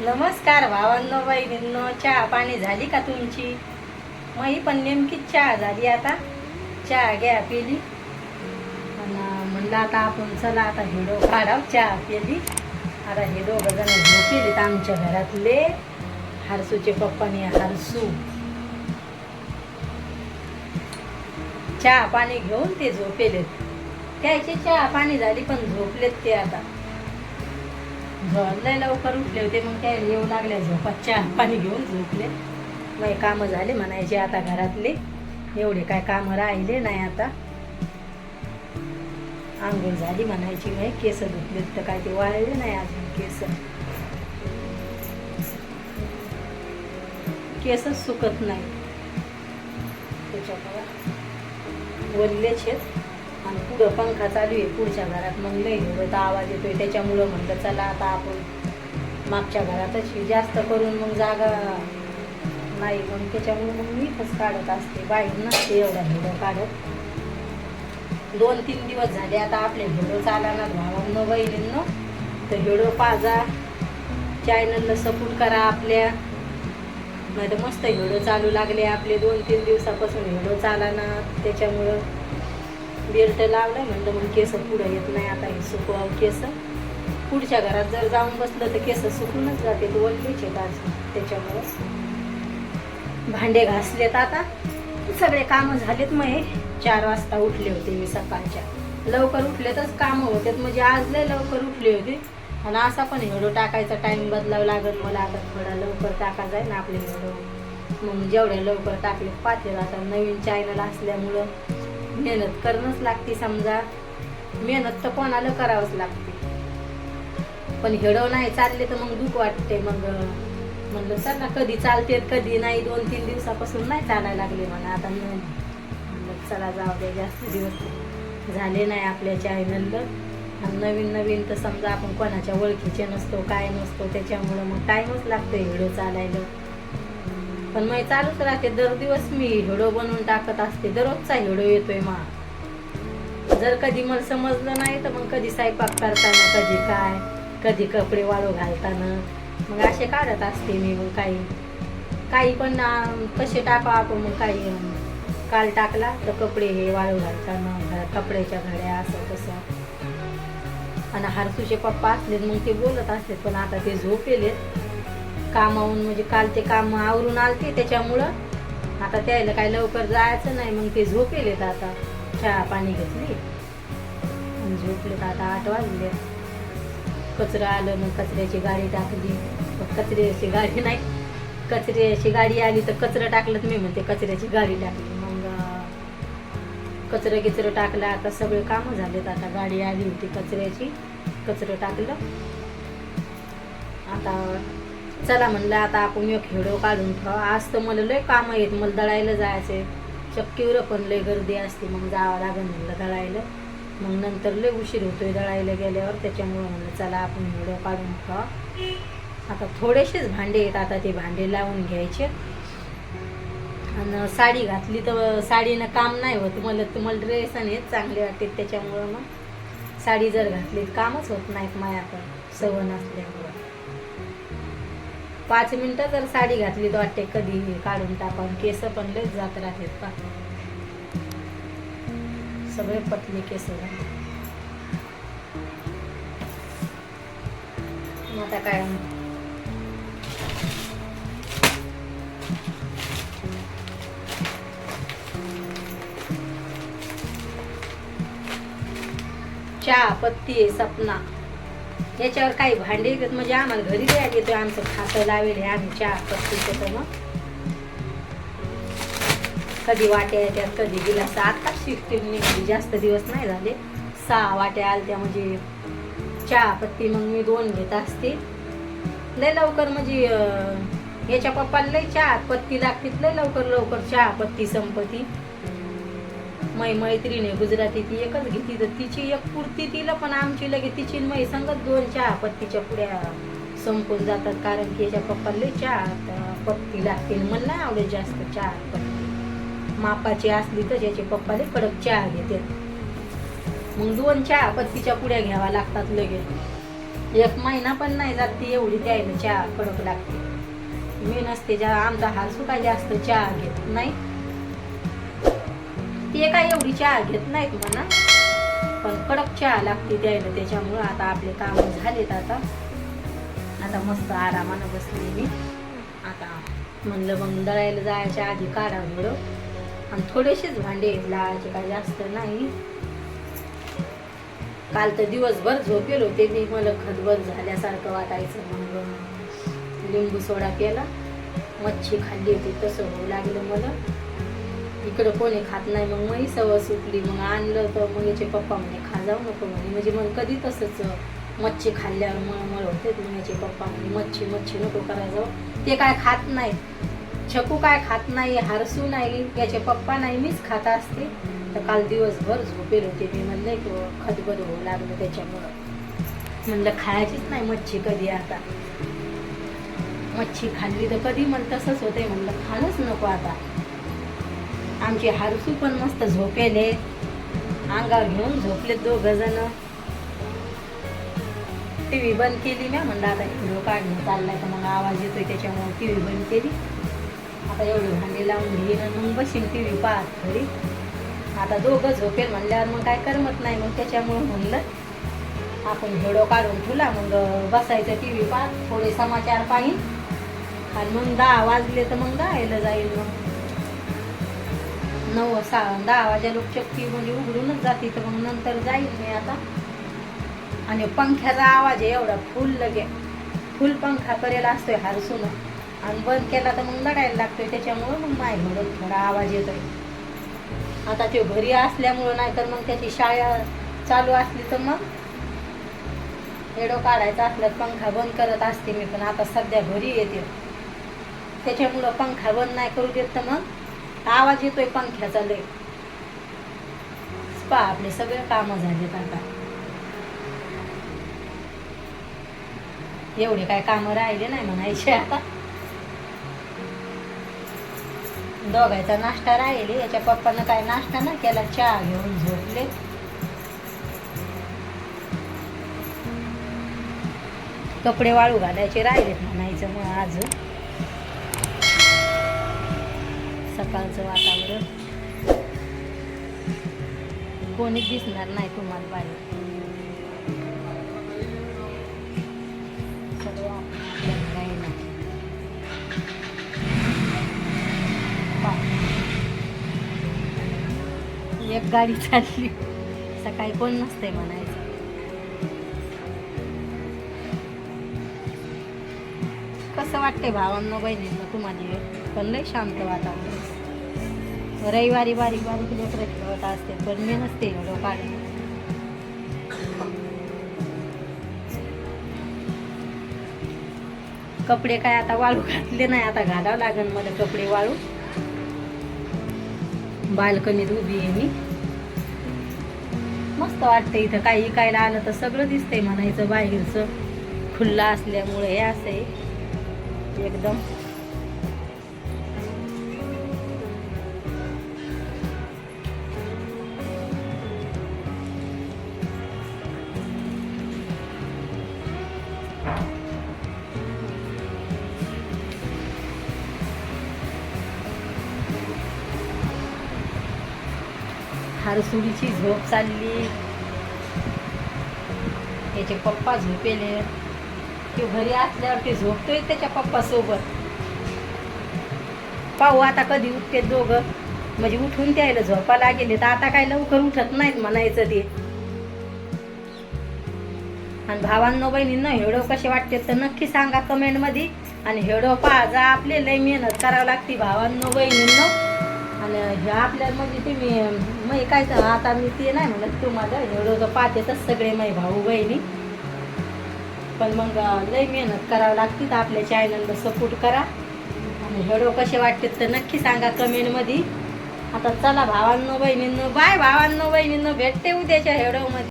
नमस्कार भावांनो बहिणींनो चहा पाणी झाली का तुमची? मही पण नेमकीच चहा झाली आता. चहा घ्या पिली. आणि म्हणलं आता आपण चला आता हिडो काढाव चहा पिली. आता हे दोघं जण झोपेलीत आमच्या घरातले. हारसूचे पप्पाने हारसू. चहा पाणी घेऊन ते झोपेलेत. त्याची चहा पाणी झाली पण झोपलेत ते आता. लय लवकर उठले होते मग काय येऊ लागल्या झोपात चहा पाणी घेऊन झोपले. मग कामं झाले म्हणायचे आता घरातले. एवढे काय कामं राहिले नाही आता. आंघोळ झाली म्हणायची नाही केस धुतले तर काय ते वाळले नाही अजून केस. केसच सुकत नाही. त्याच्या वल्लेच आहेत. आणि पुढं पंखा चालू आहे पुढच्या घरात मग लई एवढं आवाज येतोय. त्याच्यामुळं म्हणलं चला आता आपण मागच्या घरातच जास्त करून मग जागा नाही. मग त्याच्यामुळे मग मी इथंच काढत असते. बाहेर नसते एवढा व्हिडिओ काढत. दोन तीन दिवस झाले आता आपले व्हिडिओ चालना भावांनो बहिणींनो तर व्हिडिओ पाजा. चॅनलला सपोर्ट करा आपल्या. नाही तर मस्त व्हिडिओ चालू लागले आपले दोन तीन दिवसापासून व्हिडिओ चालाना. त्याच्यामुळं बेल्ट लावलं म्हणलं मग केस पुढं येत नाही आता हे सुकवावं केस. पुढच्या घरात जर जाऊन बसलं तर केस सुकूनच जाते वल्लीच आहेत आज. त्याच्यामुळंच भांडे घासलेत आता. सगळे कामं झालेत मग हे. चार वाजता उठले होते मी सकाळच्या. लवकर उठलेतच कामं होते म्हणजे आज लय लवकर उठले होते. आणि असा पण हेडो टाकायचा टाईम बदलावं लागत मला आता. थोडा लवकर टाका जाईल ना आपले हेडो. मग जेवढ्या लवकर टाकले पाहते आता नवीन चॅनल असल्यामुळं मेहनत करणंच लागते समजा. मेहनत तर कोणाला करावंच लागते. पण हेडव नाही चालले तर मग दुःख वाटते. मग म्हणलं चल ना कधी चालते कधी नाही. दोन तीन दिवसापासून नाही चालायला लागले मला. आता न- म्हणलं चला जाऊ दे जास्त दिवस झाले नाही आपल्या चॅनलला आणि नवीन नवीन तर समजा आपण कोणाच्या ओळखीचे नसतो काय नसतो त्याच्यामुळं मग टाईमच लागतो हिडो चालायला. पण मग चालूच राहते. दर दिवस मी हिडो बनवून टाकत असते. दररोजचा हिडो येतोय मा. जर कधी मला समजलं नाही तर मग कधी स्वयंपाक करताना कधी काय कधी कपडे वाळू घालताना. मग असे काढत असते मी मग काही. काही पण ना कसे टाका आपण मग काही काल टाकला तर कपडे हे वाळू घालताना कपड्याच्या घड्या असं तसं. आणि हरसूचे पप्पा असले मग ते बोलत असलेत पण आता ते झोपेलेत. कामावून म्हणजे काल ते काम आवरून आलते त्याच्यामुळं आता त्याला काय लवकर जायचं नाही. मग ते झोपेलेत आता. चहा पाणी घेतली झोपले झोपलेत आता आठ वाजले. कचरं आलं मग कचऱ्याची गाडी टाकली. कचऱ्याची गाडी नाही. कचऱ्याची गाडी आली तर कचरा टाकलं मी म्हणते. कचऱ्याची गाडी टाकली. मग कचरा कचरं गिचरं टाकलं. आता सगळे कामं झालेत. आता गाडी आली होती कचऱ्याची. कचरं टाकलं. आता चला म्हणलं आता आपण एक व्हिडिओ काढून ठेवा. आज तर मला लय कामं आहेत मला दळायला जायचंय. चक्कीवर पण लय गर्दी असते मग जावं लागेल म्हणलं दळायला. मग नंतर लय उशीर होतोय दळायला गेल्यावर त्याच्यामुळे म्हणलं चला आपण व्हिडिओ काढून ठेवा. आता थोडेसेच भांडे आहेत आता ते भांडे लावून घ्यायचे. आणि साडी घातली तर साडीनं काम नाही होत मला तुम्हाला ड्रेस आणि हेच चांगले वाटते त्याच्यामुळं मग साडी जर घातली तर कामच होत नाहीत माझ्याकडं सवन असल्यामुळं पाच मिनटं जर साडी घातली तर वाटते कधी काढून टाकावून केस पण लयच जात राहतात का सगळे पतले केस मग आता काय चहा पत्ती आहे सपना. याच्यावर काही भांडे येतात म्हणजे आम्हाला घरी द्यायला येतो आमचं खातं लावेल हे आम्ही चहा पत्तीचं मग. कधी वाट्या येतात कधी गिलास. आत्ताच शिफ्टिंग निघाली जास्त दिवस नाही झाले. सहा वाट्या आल्या त्या म्हणजे चहा पत्ती मग मी दोन घेत असते. लय लवकर म्हणजे याच्या पप्पाला लय चहा पत्ती लागते लय लवकर लवकर चहा पत्ती संपती. मै मैत्रिणी गुजराती ती एकच घेतली तर तिची एक पुरती तिला पण आमची लगे तिची मै संगत दोन चहा पत्तीच्या पुड्या संपून जातात. कारण की याच्या पप्पाला लय चहा पत्ती लागते मला नाही आवडत जास्त चहा पत्ती. मापाची असली तर याचे पप्पाले कडक चहा घेते मग दोन चहा पत्तीच्या पुड्या घ्यावा लागतात लगेच. एक महिना पण नाही जात ती एवढी द्यायला चहा कडक लागते. मी नसते ज्या आमचा हाल सुद्धा जास्त चहा घेत नाही. ते काय एवढी चहा घेत नाहीत म्हणा. पण कडक चहा लागते द्यायला त्याच्यामुळं आता आपले काम झालेत आता. आता मस्त आरामानं बसली मी. आता म्हणलं मग दळायला जायच्या आधी काढा थोडं. आणि थोडेसेच भांडे लावायचे काय जास्त नाही. काल तर दिवसभर झोपेल होते मी मला खदबद झाल्यासारखं वाटायचं मग लिंबू सोडा केला. मच्छी खाल्ली होती तसं होऊ लागलं मला. इकडं कोणी खात नाही मग मही सवय सुटली मग आणलं तर मग याचे पप्पा म्हणे खा जाऊ नको म्हणे. म्हणजे मग कधी तसंच मच्छी खाल्ल्यावर मळमळ होते मग याचे पप्पा म्हणे मच्छी मच्छी नको करायचं ते काय खात नाही. छकू काय खात नाही हारसू नाही याचे पप्पा नाही मीच खात असते. तर काल दिवसभर झोपेल होते मी म्हणलं हो, की खदबद होऊ लागलं त्याच्यामुळं. म्हणलं खायचीच नाही मच्छी कधी आता. मच्छी खाल्ली तर कधी मग तसंच होते म्हणलं खाणंच नको आता. आमची हारसू पण मस्त झोपेले. अंगावर घेऊन झोपले दोघ जण. टी व्ही बंद केली ना म्हणलं आता व्हिडिओ काढणं चाललाय तर मग आवाज येतोय त्याच्यामुळे टी व्ही बंद केली. आता एवढी भांडी लावून घेईन मग बसीन टी व्ही पाहत घरी. आता दोघं झोपेल म्हणल्यावर मग काय करमत नाही मग त्याच्यामुळे म्हणलं आपण व्हिडिओ काढून ठेवला मग बसायचं टी व्ही पाहत थोडे समाचार पाहिन. आणि मग दहा वाजले तर मग दहायला जाईल मग. नऊ सहा दहा वाजे लोक चक्की म्हणजे उघडूनच जाते तर मग नंतर जाईल मी आता. आणि पंख्याचा आवाज आहे एवढा फुल लगे. फुल पंखा करेल असतोय हरसून. आणि बंद केला तर मग लढायला लागतोय. त्याच्यामुळं मग माय म्हणून थोडा आवाज येतोय. आता ते घरी असल्यामुळं नाही तर मग त्याची शाळा चालू असली तर मग हेडो काढायचा असल्यास पंखा बंद करत असते मी. पण आता सध्या घरी येते. त्याच्यामुळं पंखा बंद नाही करू देत तर मग आवाज येतोय पंख्याचा लय. पहा आपले सगळे कामं झालेत आता. एवढे काय कामं राहिले नाही म्हणायचे आता. दोघायचा नाश्ता राहिले याच्या पप्पानं काय नाश्ता ना केला चहा घेऊन झोपले. कपडे वाळू घालायचे राहिलेत म्हणायचं मग आज. सकाळचं वातावरण. कोणीच दिसणार नाही तुम्हाला बाहेर सगळं आपलं राहिलं. एक गाडी चालली. सकाळी कोण नसतंय म्हणायचं. कसं वाटतंय भावांनो बहिणींना तुम्हाला पण लय शांत वातावरण रविवारी बारीक बारीक लेकर खेळत असते पण मी नसते एवढं पाणी कपडे काय आता वाळू घातले नाही आता घालावं लागेल मला कपडे वाळू. बाल्कनीत उभी आहे मी. मस्त वाटतं इथं काही इकायला आलं तर सगळं दिसतंय म्हणायचं बाहेरचं. खुल्ला असल्यामुळे हे असं आहे एकदम. हारसुडीची झोप चालली. त्याचे पप्पा झोपेले. तो घरी असल्यावर ते झोपतोय त्याच्या पप्पासोबत पाहू आता कधी उठते दोघं. म्हणजे उठून त्यायला झोपायला गेले तर आता काय लवकर उठत नाहीत म्हणायचं ते. आणि भावांनो बहिणींना हेडो कसे वाटते तर नक्की सांगा कमेंटमध्ये आणि हेडो पहा जा आपले लय मेहनत करावं लागते भावांनो बहिणींना. आणि हे आपल्या म्हणजे तुम्ही मी काय आता मी ते नाही म्हणत तुम्हाला हेडो तर सगळे माझे भाऊ बहिणी पण मग लय मेहनत करावं लागते तर आपल्या चॅनलला सपोर्ट करा. आणि हेडो कसे वाटते तर नक्की सांगा कमेंटमध्ये. आता चला भावांनो बहिणींनो बाय भावांनो बहिणींनो भेटते उद्याच्या हेडोमध्ये